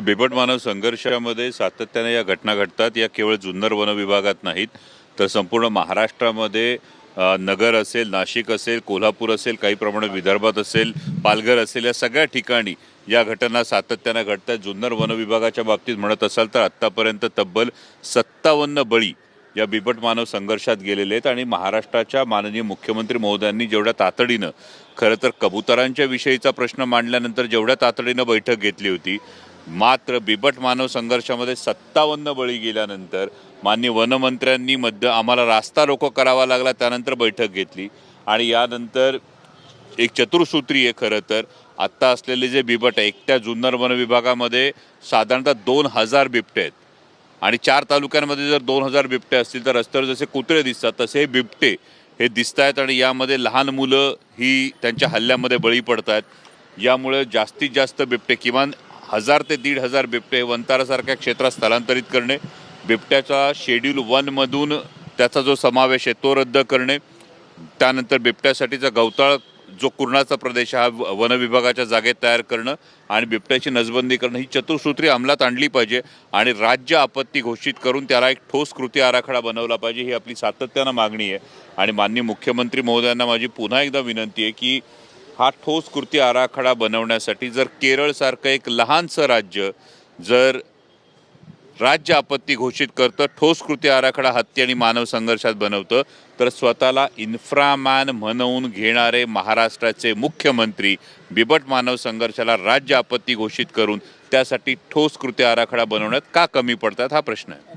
बिबट मानव संघर्षामध्ये सातत्याने या घटना घडतात. या केवळ जुन्नर वनविभागात नाहीत तर संपूर्ण महाराष्ट्रामध्ये नगर असेल नाशिक असेल कोल्हापूर असेल काही प्रमाणात विदर्भात असेल पालघर असेल या सगळ्या ठिकाणी या घटना सातत्यानं घडतात. जुन्नर वन विभागाच्या बाबतीत म्हणत असाल तर आत्तापर्यंत तब्बल सत्तावन्न बळी या बिबट मानव संघर्षात गेलेले आहेत आणि महाराष्ट्राच्या माननीय मुख्यमंत्री महोदयांनी जेवढ्या तातडीनं खरं तर कबुतरांच्या विषयीचा प्रश्न मांडल्यानंतर जेवढ्या तातडीनं बैठक घेतली होती मात्र बिबट मानव संघर्षामध्ये सत्तावन्न बळी गेल्यानंतर माननीय वनमंत्र्यांनी मध्य आम्हाला रास्ता रोको करावा लागला त्यानंतर बैठक घेतली. आणि यानंतर एक चतुर्सूत्री आहे खरं तर. आत्ता असलेले जे बिबट आहे एकट्या जुन्नर वनविभागामध्ये साधारणतः दोन हजार बिबटे आहेत. आणि चार तालुक्यांमध्ये जर दोन हजार बिबटे असतील तर रस्त्यावर जसे कुत्रे दिसतात तसे हे बिबटे हे दिसत आहेत आणि यामध्ये लहान मुलं ही त्यांच्या हल्ल्यामध्ये बळी पडत आहेत यामुळे जास्तीत जास्त बिबटे किमान हजार ते दीड हजार बिबटे वंतारासारख्या क्षेत्रात स्थलांतरित करणे बिबट्याचा शेड्यूल वनमधून त्याचा जो समावेश आहे तो रद्द करणे त्यानंतर बिबट्यासाठीचा गवताळ जो कुर्णाचा प्रदेश हा वन विभागाच्या जागेत तयार करणं आणि बिबट्याची नसबंदी करणं ही चतुर्सूत्री अंमलात आणली पाहिजे आणि राज्य आपत्ती घोषित करून त्याला एक ठोस कृती आराखडा बनवला पाहिजे ही आपली सातत्यानं मागणी आहे. आणि माननीय मुख्यमंत्री महोदयांना माझी पुन्हा एकदा विनंती आहे की हा ठोस कृती आराखडा बनवण्यासाठी जर केरळसारखं एक लहानसं राज्य जर राज्य आपत्ती घोषित करतं ठोस कृती आराखडा हत्ती आणि मानव संघर्षात बनवतं तर स्वतःला इन्फ्रामॅन म्हणवून घेणारे महाराष्ट्राचे मुख्यमंत्री बिबट मानव संघर्षाला राज्य आपत्ती घोषित करून त्यासाठी ठोस कृती आराखडा बनवण्यात का कमी पडतात हा प्रश्न आहे.